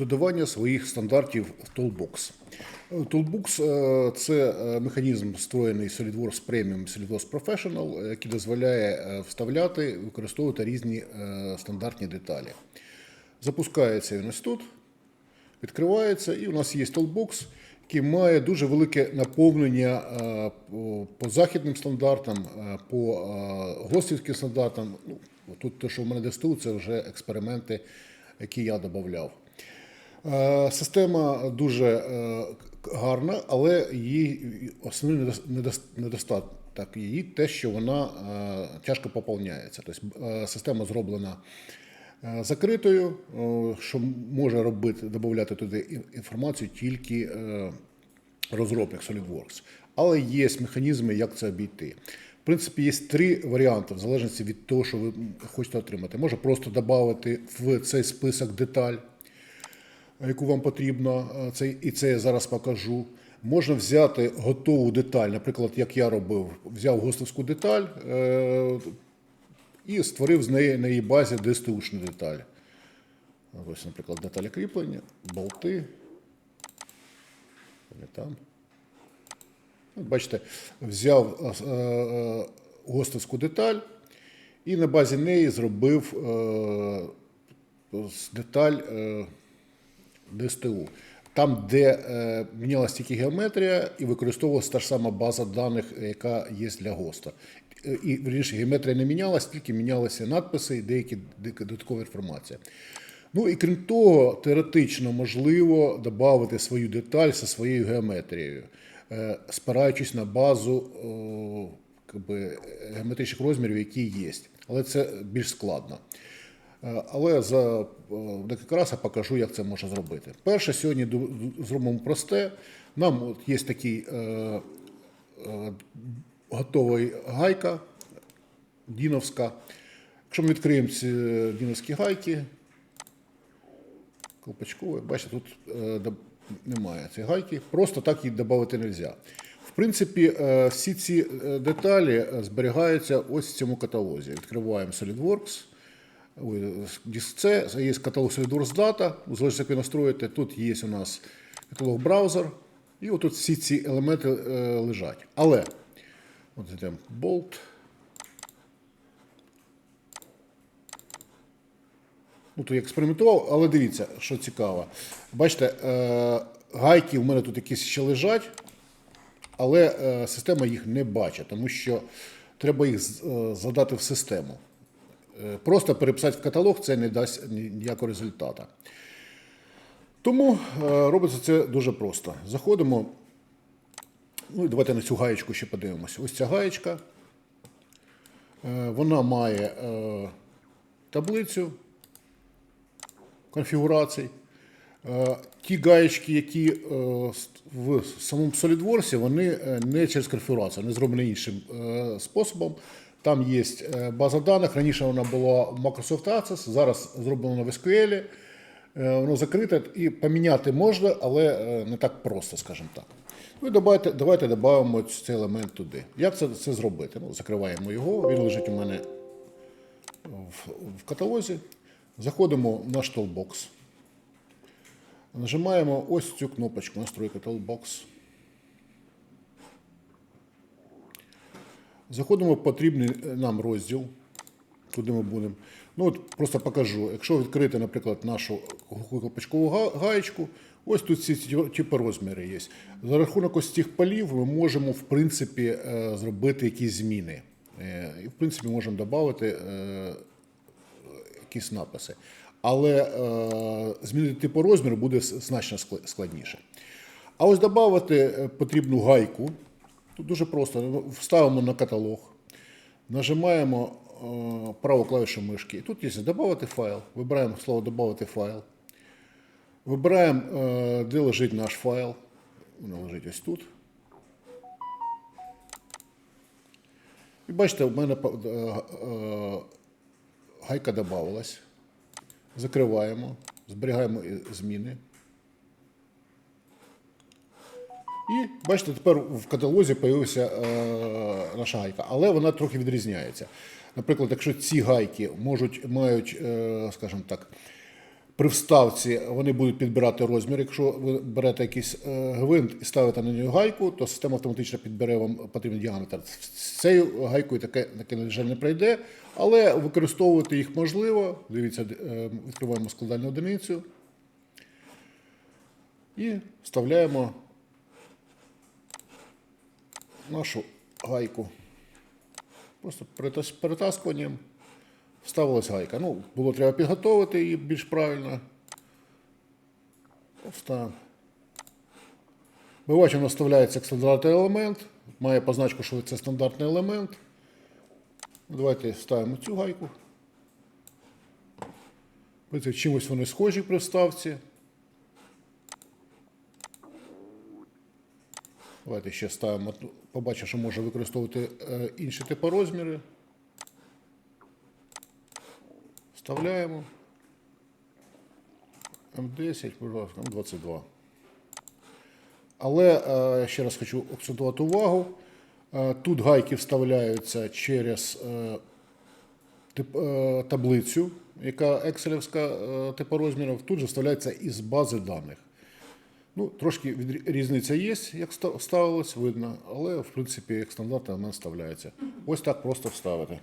додавання своїх стандартів в Toolbox. Toolbox е, – це е, механізм, створений SolidWorks Premium SolidWorks Professional, який дозволяє е, вставляти використовувати різні стандартні деталі. Запускається він ось тут, відкривається, і у нас є Toolbox, який має дуже велике наповнення по- західним стандартам, по гостівським стандартам. Ну, тут те, що в мене ДСТУ, це вже експерименти, які я додавав. Е, Система дуже е, гарна, але її основний недос- недос- недостаток її те, що вона е, тяжко поповняється. Тобто система зроблена закритою, що може робити, додати туди інформацію тільки розробник SolidWorks. Але є механізми, як це обійти. В принципі, є три варіанти, в залежності від того, що ви хочете отримати. Може просто додати в цей список деталь, яку вам потрібно, е, це, і це я зараз покажу. Можна взяти готову деталь, наприклад, як я робив, взяв гостовську деталь е, і створив з неї на її базі ДСТУшну деталь. Ось, наприклад, деталі кріплення, болти. Там. Бачите, взяв е, гостовську деталь і на базі неї зробив деталь ДСТУ. Там, де е, мінялася тільки геометрія і використовувалася та ж сама база даних, яка є для ГОСТа. Е, І вірніше, геометрія не мінялась, тільки мінялися надписи і деякі додаткова інформація. Ну і крім того, теоретично можливо додати свою деталь зі своєю геометрією, е, спираючись на базу якби, геометричних розмірів, які є. Але це більш складно. Е, Але за е, декілька разів я покажу, як це можна зробити. Перше, сьогодні зробимо просте. Нам от є такий е, е, готовий гайка Діновська. Якщо ми відкриємо ці Діновські гайки, колпачкові, бачите, тут е, немає цієї гайки, просто так її додати не можна. В принципі, е, всі ці е, деталі зберігаються ось в цьому каталозі. Відкриваємо SolidWorks. Диск C, є каталог SolidWorks Data, у залежності, як ви настроїте. Тут є у нас каталог браузер, і отут всі ці елементи е, лежать. Але, от йдемо Bolt. Ну, то я експериментував, але дивіться, що цікаво. Бачите, е, гайки в мене тут якісь ще лежать, але е, система їх не бачить, тому що треба їх е, задати в систему. Е, Просто переписати в каталог це не дасть ніякого результату. Тому е, робиться це дуже просто. Заходимо. Ну і давайте на цю гаєчку ще подивимося. Ось ця гаєчка. Е, Вона має таблицю конфігурацій. Ті гаєчки, які в самому SolidWorks, вони не через конфігурацію, вони зроблені іншим способом. Там є е, база даних. Раніше вона була Microsoft Access, зараз зроблено в SQL. Е, Воно закрите і поміняти можна, але е, не так просто, скажімо так. Ну і давайте, давайте додамо цей елемент туди. Як це, це зробити? Ну, закриваємо його, він лежить у мене в, в каталозі. Заходимо в наш Toolbox. Нажимаємо ось цю кнопочку настройка Toolbox. Заходимо в потрібний е, нам розділ, куди ми будемо. Ну, от просто покажу. Якщо відкрити, наприклад, нашу кнопочкову га- гаєчку, ось тут ці типи розміри є. За рахунок ось цих полів ми можемо, в принципі, е, зробити якісь зміни. Е, І, в принципі, можемо додати якісь написи. Але змінити типу розміру буде значно складніше. А ось додати потрібну гайку. Тут дуже просто. Вставимо на каталог, нажимаємо е, праву клавішу мишки. І тут є додати файл. Вибираємо слово додати файл. Вибираємо, е, де лежить наш файл. Він лежить ось тут. І бачите, в мене е, гайка додавалась. Закриваємо, зберігаємо зміни. І бачите, тепер в каталозі з'явилася е, наша гайка, але вона трохи відрізняється. Наприклад, якщо ці гайки можуть, мають, е, скажімо так, При вставці вони будуть підбирати розмір. Якщо ви берете якийсь е, гвинт і ставите на нього гайку, то система автоматично підбере вам потрібний діаметр. З цією гайкою таке, таке на жаль, не пройде, але використовувати їх можливо. Дивіться, е, відкриваємо складальну одиницю і вставляємо нашу гайку. Просто перетас- перетаскуванням вставилась гайка. Ну, було треба підготовити її більш правильно. Вставимо. Ми бачимо, вставляється як стандартний елемент. Має позначку, що це стандартний елемент. Давайте ставимо цю гайку. Чимось вони схожі при вставці. Давайте ще ставимо. Побачимо, що може використовувати е, інші типи розміри. Вставляємо. М10, будь ласка, М22. Але е, ще раз хочу акцентувати увагу. Е, Тут гайки вставляються через таблицю, яка екселівська типу розмірів. Тут же вставляється із бази даних. Ну, трошки різниця є, як ста- ставилось, видно, але в принципі як стандарт вона вставляється. Ось так просто вставити.